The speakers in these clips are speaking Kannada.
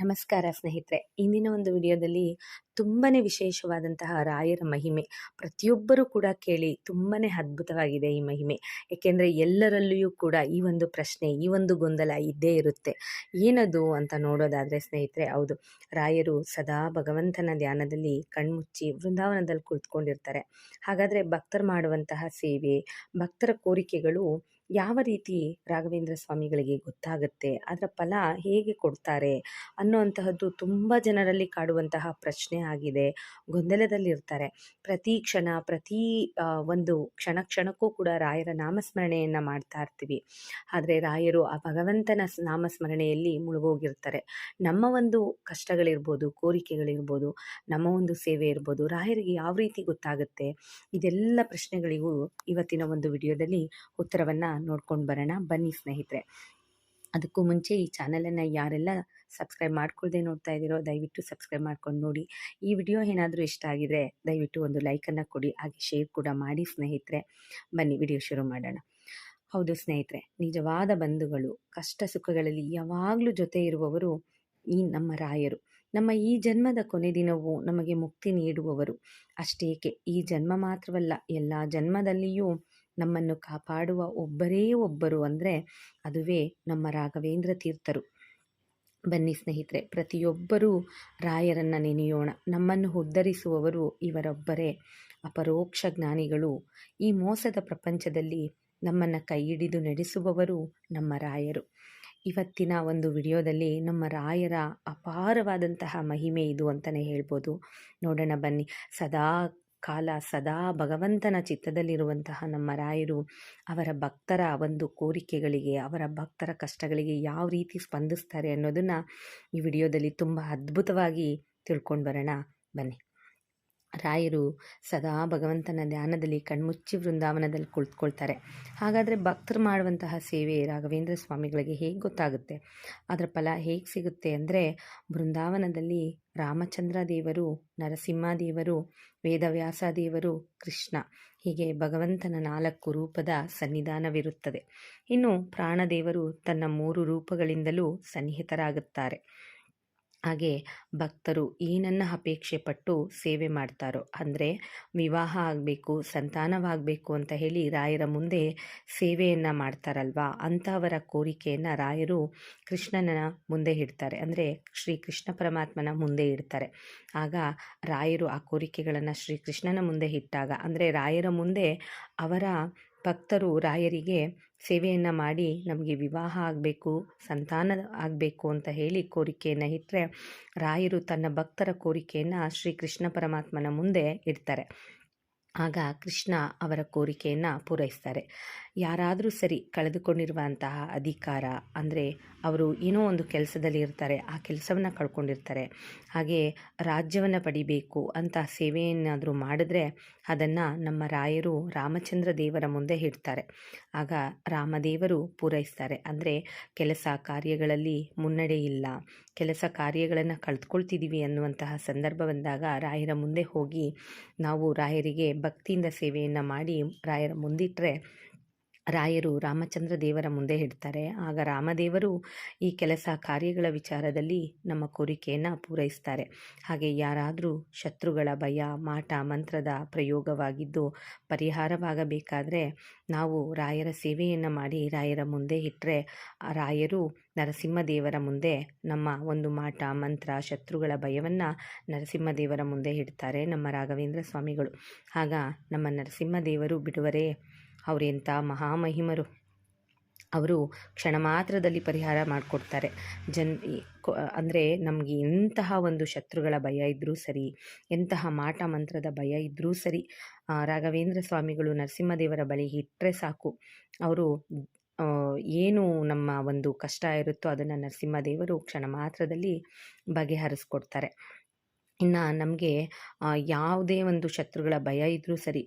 ನಮಸ್ಕಾರ ಸ್ನೇಹಿತರೆ. ಇಂದಿನ ಒಂದು ವಿಡಿಯೋದಲ್ಲಿ ತುಂಬಾ ವಿಶೇಷವಾದಂತಹ ರಾಯರ ಮಹಿಮೆ ಪ್ರತಿಯೊಬ್ಬರೂ ಕೂಡ ಕೇಳಿ ತುಂಬಾ ಅದ್ಭುತವಾಗಿದೆ ಈ ಮಹಿಮೆ. ಏಕೆಂದರೆ ಎಲ್ಲರಲ್ಲಿಯೂ ಕೂಡ ಈ ಒಂದು ಪ್ರಶ್ನೆ, ಈ ಒಂದು ಗೊಂದಲ ಇದ್ದೇ ಇರುತ್ತೆ. ಏನದು ಅಂತ ನೋಡೋದಾದರೆ ಸ್ನೇಹಿತರೆ, ಹೌದು, ರಾಯರು ಸದಾ ಭಗವಂತನ ಧ್ಯಾನದಲ್ಲಿ ಕಣ್ಮುಚ್ಚಿ ವೃಂದಾವನದಲ್ಲಿ ಕುಳಿತುಕೊಂಡಿರ್ತಾರೆ. ಹಾಗಾದರೆ ಭಕ್ತರು ಮಾಡುವಂತಹ ಸೇವೆ, ಭಕ್ತರ ಕೋರಿಕೆಗಳು ಯಾವ ರೀತಿ ರಾಘವೇಂದ್ರ ಸ್ವಾಮಿಗಳಿಗೆ ಗೊತ್ತಾಗುತ್ತೆ, ಅದರ ಫಲ ಹೇಗೆ ಕೊಡ್ತಾರೆ ಅನ್ನುವಂತಹದ್ದು ತುಂಬ ಜನರಲ್ಲಿ ಕಾಡುವಂತಹ ಪ್ರಶ್ನೆ ಆಗಿದೆ. ಗೊಂದಲದಲ್ಲಿರ್ತಾರೆ. ಪ್ರತಿ ಕ್ಷಣ, ಪ್ರತಿ ಒಂದು ಕ್ಷಣ ಕ್ಷಣಕ್ಕೂ ಕೂಡ ರಾಯರ ನಾಮಸ್ಮರಣೆಯನ್ನು ಮಾಡ್ತಾ ಇರ್ತೀವಿ. ಆದರೆ ರಾಯರು ಆ ಭಗವಂತನ ನಾಮಸ್ಮರಣೆಯಲ್ಲಿ ಮುಳುಗೋಗಿರ್ತಾರೆ. ನಮ್ಮ ಒಂದು ಕಷ್ಟಗಳಿರ್ಬೋದು, ಕೋರಿಕೆಗಳಿರ್ಬೋದು, ನಮ್ಮ ಒಂದು ಸೇವೆ ಇರ್ಬೋದು, ರಾಯರಿಗೆ ಯಾವ ರೀತಿ ಗೊತ್ತಾಗುತ್ತೆ? ಇದೆಲ್ಲ ಪ್ರಶ್ನೆಗಳಿಗೂ ಇವತ್ತಿನ ಒಂದು ವಿಡಿಯೋದಲ್ಲಿ ಉತ್ತರವನ್ನು ನೋಡ್ಕೊಂಡು ಬರೋಣ. ಬನ್ನಿ ಸ್ನೇಹಿತರೆ. ಅದಕ್ಕೂ ಮುಂಚೆ ಈ ಚಾನಲನ್ನು ಯಾರೆಲ್ಲ ಸಬ್ಸ್ಕ್ರೈಬ್ ಮಾಡ್ಕೊಳ್ದೆ ನೋಡ್ತಾ ಇದ್ದೀರೋ ದಯವಿಟ್ಟು ಸಬ್ಸ್ಕ್ರೈಬ್ ಮಾಡ್ಕೊಂಡು ನೋಡಿ. ಈ ವಿಡಿಯೋ ಏನಾದರೂ ಇಷ್ಟ ಆಗಿದ್ರೆ ದಯವಿಟ್ಟು ಒಂದು ಲೈಕನ್ನು ಕೊಡಿ, ಹಾಗೆ ಶೇರ್ ಕೂಡ ಮಾಡಿ ಸ್ನೇಹಿತರೆ. ಬನ್ನಿ ವಿಡಿಯೋ ಶುರು ಮಾಡೋಣ. ಹೌದು ಸ್ನೇಹಿತರೆ, ನಿಜವಾದ ಬಂಧುಗಳು, ಕಷ್ಟ ಸುಖಗಳಲ್ಲಿ ಯಾವಾಗಲೂ ಜೊತೆ ಇರುವವರು ಈ ನಮ್ಮ ರಾಯರು. ನಮ್ಮ ಈ ಜನ್ಮದ ಕೊನೆ ದಿನವೂ ನಮಗೆ ಮುಕ್ತಿ ನೀಡುವವರು. ಅಷ್ಟೇಕೆ, ಈ ಜನ್ಮ ಮಾತ್ರವಲ್ಲ, ಎಲ್ಲ ಜನ್ಮದಲ್ಲಿಯೂ ನಮ್ಮನ್ನು ಕಾಪಾಡುವ ಒಬ್ಬರೇ ಒಬ್ಬರು ಅಂದರೆ ಅದುವೇ ನಮ್ಮ ರಾಘವೇಂದ್ರ ತೀರ್ಥರು. ಬನ್ನಿ ಸ್ನೇಹಿತರೆ, ಪ್ರತಿಯೊಬ್ಬರೂ ರಾಯರನ್ನು ನೆನೆಯೋಣ. ನಮ್ಮನ್ನು ಉದ್ಧರಿಸುವವರು ಇವರೊಬ್ಬರೇ ಅಪರೋಕ್ಷ ಜ್ಞಾನಿಗಳು. ಈ ಮೋಸದ ಪ್ರಪಂಚದಲ್ಲಿ ನಮ್ಮನ್ನು ಕೈ ಹಿಡಿದು ನಡೆಸುವವರು ನಮ್ಮ ರಾಯರು. ಇವತ್ತಿನ ಒಂದು ವಿಡಿಯೋದಲ್ಲಿ ನಮ್ಮ ರಾಯರ ಅಪಾರವಾದಂತಹ ಮಹಿಮೆ ಇದು ಅಂತಲೇ ಹೇಳ್ಬೋದು. ನೋಡೋಣ ಬನ್ನಿ. ಸದಾ ಕಾಲ ಸದಾ ಭಗವಂತನ ಚಿತ್ತದಲ್ಲಿರುವಂತಹ ನಮ್ಮ ರಾಯರು ಅವರ ಭಕ್ತರ ಒಂದು ಕೋರಿಕೆಗಳಿಗೆ, ಅವರ ಭಕ್ತರ ಕಷ್ಟಗಳಿಗೆ ಯಾವ ರೀತಿ ಸ್ಪಂದಿಸ್ತಾರೆ ಅನ್ನೋದನ್ನು ಈ ವಿಡಿಯೋದಲ್ಲಿ ತುಂಬ ಅದ್ಭುತವಾಗಿ ತಿಳ್ಕೊಂಡು ಬರೋಣ. ಬನ್ನಿ. ರಾಯರು ಸದಾ ಭಗವಂತನ ಧ್ಯಾನದಲ್ಲಿ ಕಣ್ಮುಚ್ಚಿ ವೃಂದಾವನದಲ್ಲಿ ಕುಳಿತುಕೊಳ್ತಾರೆ. ಹಾಗಾದರೆ ಭಕ್ತರು ಮಾಡುವಂತಹ ಸೇವೆ ರಾಘವೇಂದ್ರ ಸ್ವಾಮಿಗಳಿಗೆ ಹೇಗೆ ಗೊತ್ತಾಗುತ್ತೆ? ಅದರ ಫಲ ಹೇಗೆ ಸಿಗುತ್ತೆ ಅಂದರೆ ಬೃಂದಾವನದಲ್ಲಿ ರಾಮಚಂದ್ರ ದೇವರು, ನರಸಿಂಹ ದೇವರು, ವೇದವ್ಯಾಸ ದೇವರು ಕೃಷ್ಣ. ಹೀಗೆ ಭಗವಂತನ ನಾಲ್ಕು ರೂಪದ ಸನ್ನಿಧಾನವಿರುತ್ತದೆ. ಇನ್ನು ಪ್ರಾಣದೇವರು ತನ್ನ ಮೂರು ರೂಪಗಳಿಂದಲೂ ಸನ್ನಿಹಿತರಾಗುತ್ತಾರೆ. ಹಾಗೆ ಭಕ್ತರು ಏನನ್ನು ಅಪೇಕ್ಷೆ ಪಟ್ಟು ಸೇವೆ ಮಾಡ್ತಾರೋ? ಅಂದರೆ ವಿವಾಹ ಆಗಬೇಕು, ಸಂತಾನವಾಗಬೇಕು ಅಂತ ಹೇಳಿ ರಾಯರ ಮುಂದೆ ಸೇವೆಯನ್ನು ಮಾಡ್ತಾರಲ್ವಾ? ಅಂಥವರ ಕೋರಿಕೆಯನ್ನು ರಾಯರು ಕೃಷ್ಣನ ಮುಂದೆ ಇಡ್ತಾರೆ. ಅಂದರೆ ಶ್ರೀ ಕೃಷ್ಣ ಪರಮಾತ್ಮನ ಮುಂದೆ ಇಡ್ತಾರೆ. ಆಗ ರಾಯರು ಆ ಕೋರಿಕೆಗಳನ್ನು ಶ್ರೀ ಕೃಷ್ಣನ ಮುಂದೆ ಇಟ್ಟಾಗ, ಅಂದರೆ ರಾಯರ ಮುಂದೆ ಅವರ ಭಕ್ತರು ರಾಯರಿಗೆ ಸೇವೆಯನ್ನು ಮಾಡಿ ನಮಗೆ ವಿವಾಹ ಆಗಬೇಕು, ಸಂತಾನ ಆಗಬೇಕು ಅಂತ ಹೇಳಿ ಕೋರಿಕೆಯನ್ನು ಇಟ್ಟರೆ ರಾಯರು ತನ್ನ ಭಕ್ತರ ಕೋರಿಕೆಯನ್ನು ಶ್ರೀ ಕೃಷ್ಣ ಪರಮಾತ್ಮನ ಮುಂದೆ ಇಡ್ತಾರೆ. ಆಗ ಕೃಷ್ಣ ಅವರ ಕೋರಿಕೆಯನ್ನು ಪೂರೈಸ್ತಾರೆ. ಯಾರಾದರೂ ಸರಿ ಕಳೆದುಕೊಂಡಿರುವಂತಹ ಅಧಿಕಾರ, ಅಂದರೆ ಅವರು ಏನೋ ಒಂದು ಕೆಲಸದಲ್ಲಿ ಇರ್ತಾರೆ, ಆ ಕೆಲಸವನ್ನು ಕಳ್ಕೊಂಡಿರ್ತಾರೆ, ಹಾಗೆ ರಾಜ್ಯವನ್ನು ಪಡಿಬೇಕು ಅಂತ ಸೇವೆಯನ್ನಾದರೂ ಮಾಡಿದ್ರೆ ಅದನ್ನು ನಮ್ಮ ರಾಯರು ರಾಮಚಂದ್ರ ದೇವರ ಮುಂದೆ ಇಡ್ತಾರೆ. ಆಗ ರಾಮದೇವರು ಪೂರೈಸ್ತಾರೆ. ಅಂದರೆ ಕೆಲಸ ಕಾರ್ಯಗಳಲ್ಲಿ ಮುನ್ನಡೆ ಇಲ್ಲ, ಕೆಲಸ ಕಾರ್ಯಗಳನ್ನು ಕಳೆದುಕೊಳ್ತಿದ್ದೀವಿ ಅನ್ನುವಂತಹ ಸಂದರ್ಭ ಬಂದಾಗ ರಾಯರ ಮುಂದೆ ಹೋಗಿ ನಾವು ರಾಯರಿಗೆ ಭಕ್ತಿಯಿಂದ ಸೇವೆಯನ್ನು ಮಾಡಿ ರಾಯರ ಮುಂದಿಟ್ಟರೆ ರಾಯರು ರಾಮಚಂದ್ರ ದೇವರ ಮುಂದೆ ಇಡ್ತಾರೆ. ಆಗ ರಾಮದೇವರು ಈ ಕೆಲಸ ಕಾರ್ಯಗಳ ವಿಚಾರದಲ್ಲಿ ನಮ್ಮ ಕೋರಿಕೆಯನ್ನು ಪೂರೈಸ್ತಾರೆ. ಹಾಗೆ ಯಾರಾದರೂ ಶತ್ರುಗಳ ಭಯ, ಮಾಟ, ಮಂತ್ರದ ಪ್ರಯೋಗವಾಗಿದ್ದು ಪರಿಹಾರವಾಗಬೇಕಾದರೆ ನಾವು ರಾಯರ ಸೇವೆಯನ್ನು ಮಾಡಿ ರಾಯರ ಮುಂದೆ ಇಟ್ಟರೆ ರಾಯರು ನರಸಿಂಹದೇವರ ಮುಂದೆ ನಮ್ಮ ಒಂದು ಮಾಟ, ಮಂತ್ರ, ಶತ್ರುಗಳ ಭಯವನ್ನು ನರಸಿಂಹದೇವರ ಮುಂದೆ ಇಡ್ತಾರೆ ನಮ್ಮ ರಾಘವೇಂದ್ರ ಸ್ವಾಮಿಗಳು. ಆಗ ನಮ್ಮ ನರಸಿಂಹದೇವರು ಬಿಡುವರೇ ಅವರೆಂಥ ಮಹಾಮಹಿಮರು. ಅವರು ಕ್ಷಣ ಮಾತ್ರದಲ್ಲಿ ಪರಿಹಾರ ಮಾಡಿಕೊಡ್ತಾರೆ. ಜನ್ ಅಂದರೆ ನಮಗೆ ಎಂತಹ ಒಂದು ಶತ್ರುಗಳ ಭಯ ಇದ್ದರೂ ಸರಿ, ಎಂತಹ ಮಾಟ ಮಂತ್ರದ ಭಯ ಇದ್ದರೂ ಸರಿ ರಾಘವೇಂದ್ರ ಸ್ವಾಮಿಗಳು ನರಸಿಂಹದೇವರ ಬಳಿ ಇಟ್ಟರೆ ಸಾಕು. ಅವರು ಏನು ನಮ್ಮ ಒಂದು ಕಷ್ಟ ಇರುತ್ತೋ ಅದನ್ನು ನರಸಿಂಹದೇವರು ಕ್ಷಣ ಮಾತ್ರದಲ್ಲಿ ಬಗೆಹರಿಸ್ಕೊಡ್ತಾರೆ. ಇನ್ನು ನಮಗೆ ಯಾವುದೇ ಒಂದು ಶತ್ರುಗಳ ಭಯ ಇದ್ದರೂ ಸರಿ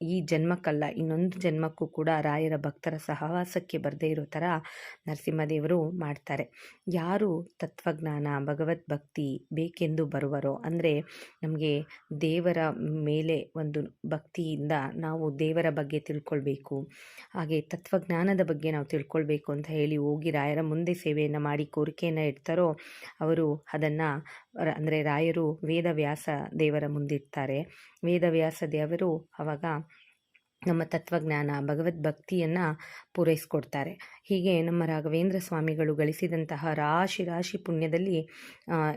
ಈ ಜನ್ಮಕ್ಕಲ್ಲ, ಇನ್ನೊಂದು ಜನ್ಮಕ್ಕೂ ಕೂಡ ರಾಯರ ಭಕ್ತರ ಸಹವಾಸಕ್ಕೆ ಬರದೇ ಇರೋ ಥರ ನರಸಿಂಹದೇವರು ಮಾಡ್ತಾರೆ. ಯಾರು ತತ್ವಜ್ಞಾನ ಭಗವದ್ ಭಕ್ತಿ ಬೇಕೆಂದು ಬರುವರೋ, ಅಂದರೆ ನಮಗೆ ದೇವರ ಮೇಲೆ ಒಂದು ಭಕ್ತಿಯಿಂದ ನಾವು ದೇವರ ಬಗ್ಗೆ ತಿಳ್ಕೊಳ್ಬೇಕು, ಹಾಗೆ ತತ್ವಜ್ಞಾನದ ಬಗ್ಗೆ ನಾವು ತಿಳ್ಕೊಳ್ಬೇಕು ಅಂತ ಹೇಳಿ ಹೋಗಿ ರಾಯರ ಮುಂದೆ ಸೇವೆಯನ್ನು ಮಾಡಿ ಕೋರಿಕೆಯನ್ನು ಇಡ್ತಾರೋ, ಅವರು ಅದನ್ನು ಅಂದರೆ ರಾಯರು ವೇದವ್ಯಾಸ ದೇವರ ಮುಂದಿಡ್ತಾರೆ. ವೇದವ್ಯಾಸ ದೇವರು ಅವಾಗ ನಮ್ಮ ತತ್ವಜ್ಞಾನ, ಭಗವದ್ಭಕ್ತಿಯನ್ನು ಪೂರೈಸ್ಕೊಡ್ತಾರೆ. ಹೀಗೆ ನಮ್ಮ ರಾಘವೇಂದ್ರ ಸ್ವಾಮಿಗಳು ಗಳಿಸಿದಂತಹ ರಾಶಿ ರಾಶಿ ಪುಣ್ಯದಲ್ಲಿ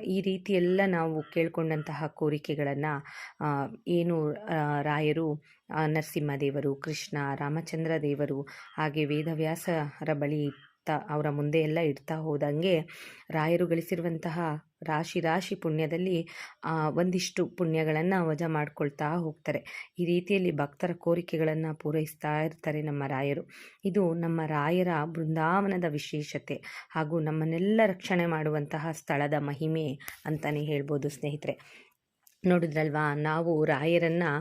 ಈ ರೀತಿಯೆಲ್ಲ ನಾವು ಕೇಳ್ಕೊಂಡಂತಹ ಕೋರಿಕೆಗಳನ್ನು ಏನು ರಾಯರು ನರಸಿಂಹದೇವರು ಕೃಷ್ಣ, ರಾಮಚಂದ್ರ ದೇವರು, ಹಾಗೆ ವೇದವ್ಯಾಸರ ಬಳಿ ಅವರ ಮುಂದೆ ಎಲ್ಲ ಇಡ್ತಾ ಹೋದಂಗೆ ರಾಯರು ಗಳಿಸಿರುವಂತಹ ರಾಶಿ ರಾಶಿ ಪುಣ್ಯದಲ್ಲಿ ಒಂದಿಷ್ಟು ಪುಣ್ಯಗಳನ್ನು ವಜಾ ಮಾಡ್ಕೊಳ್ತಾ ಹೋಗ್ತಾರೆ. ಈ ರೀತಿಯಲ್ಲಿ ಭಕ್ತರ ಕೋರಿಕೆಗಳನ್ನು ಪೂರೈಸ್ತಾ ಇರ್ತಾರೆ ನಮ್ಮ ರಾಯರು. ಇದು ನಮ್ಮ ರಾಯರ ಬೃಂದಾವನದ ವಿಶೇಷತೆ ಹಾಗೂ ನಮ್ಮನ್ನೆಲ್ಲ ರಕ್ಷಣೆ ಮಾಡುವಂತಹ ಸ್ಥಳದ ಮಹಿಮೆ ಅಂತಲೇ ಹೇಳ್ಬೋದು ಸ್ನೇಹಿತರೆ. ನೋಡಿದ್ರಲ್ವಾ, ನಾವು ರಾಯರನ್ನು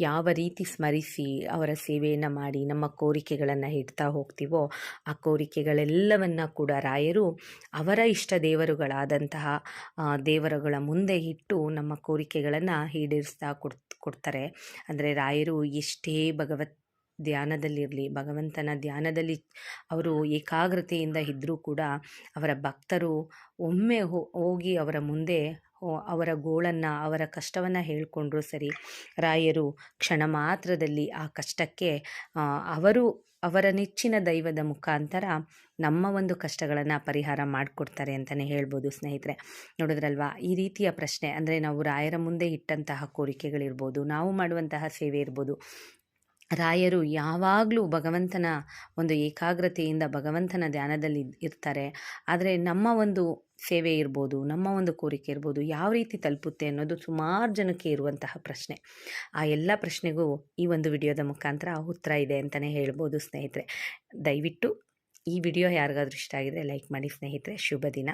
ಯಾವ ರೀತಿ ಸ್ಮರಿಸಿ ಅವರ ಸೇವೆಯನ್ನು ಮಾಡಿ, ನಮ್ಮ ಕೋರಿಕೆಗಳನ್ನು ಇಡ್ತಾ ಹೋಗ್ತೀವೋ, ಆ ಕೋರಿಕೆಗಳೆಲ್ಲವನ್ನು ಕೂಡ ರಾಯರು ಅವರ ಇಷ್ಟ ದೇವರುಗಳಾದಂತಹ ದೇವರುಗಳ ಮುಂದೆ ಇಟ್ಟು ನಮ್ಮ ಕೋರಿಕೆಗಳನ್ನು ಈಡೇರಿಸ್ತಾ ಕೊಡ್ ಕೊಡ್ತಾರೆ. ಅಂದರೆ ರಾಯರು ಎಷ್ಟೇ ಭಗವತ್ ಧ್ಯಾನದಲ್ಲಿರಲಿ, ಭಗವಂತನ ಧ್ಯಾನದಲ್ಲಿ ಅವರು ಏಕಾಗ್ರತೆಯಿಂದ ಇದ್ದರೂ ಕೂಡ ಅವರ ಭಕ್ತರು ಒಮ್ಮೆ ಹೋಗಿ ಅವರ ಮುಂದೆ ಅವರ ಗೋಳನ್ನು, ಅವರ ಕಷ್ಟವನ್ನು ಹೇಳಿಕೊಂಡ್ರು ಸರಿ. ರಾಯರು ಕ್ಷಣ ಮಾತ್ರದಲ್ಲಿ ಆ ಕಷ್ಟಕ್ಕೆ ಅವರು ಅವರ ನೆಚ್ಚಿನ ದೈವದ ಮುಖಾಂತರ ನಮ್ಮ ಒಂದು ಕಷ್ಟಗಳನ್ನು ಪರಿಹಾರ ಮಾಡಿಕೊಡ್ತಾರೆ ಅಂತಲೇ ಹೇಳ್ಬೋದು ಸ್ನೇಹಿತರೆ. ನೋಡಿದ್ರಲ್ವಾ? ಈ ರೀತಿಯ ಪ್ರಶ್ನೆ ಅಂದರೆ ನಾವು ರಾಯರ ಮುಂದೆ ಇಟ್ಟಂತಹ ಕೋರಿಕೆಗಳಿರ್ಬೋದು, ನಾವು ಮಾಡುವಂತಹ ಸೇವೆ ಇರ್ಬೋದು. ರಾಯರು ಯಾವಾಗಲೂ ಭಗವಂತನ ಒಂದು ಏಕಾಗ್ರತೆಯಿಂದ ಭಗವಂತನ ಧ್ಯಾನದಲ್ಲಿ ಇರ್ತಾರೆ. ಆದರೆ ನಮ್ಮ ಒಂದು ಸೇವೆ ಇರ್ಬೋದು, ನಮ್ಮ ಒಂದು ಕೋರಿಕೆ ಇರ್ಬೋದು, ಯಾವ ರೀತಿ ತಲುಪುತ್ತೆ ಅನ್ನೋದು ಸುಮಾರು ಜನಕ್ಕೆ ಇರುವಂತಹ ಪ್ರಶ್ನೆ. ಆ ಎಲ್ಲ ಪ್ರಶ್ನೆಗೂ ಈ ಒಂದು ವಿಡಿಯೋದ ಮುಖಾಂತರ ಉತ್ತರ ಇದೆ ಅಂತಲೇ ಹೇಳ್ಬೋದು ಸ್ನೇಹಿತರೆ. ದಯವಿಟ್ಟು ಈ ವಿಡಿಯೋ ಯಾರಿಗಾದ್ರೂ ಇಷ್ಟ ಆಗಿದ್ರೆ ಲೈಕ್ ಮಾಡಿ ಸ್ನೇಹಿತರೆ. ಶುಭ ದಿನ.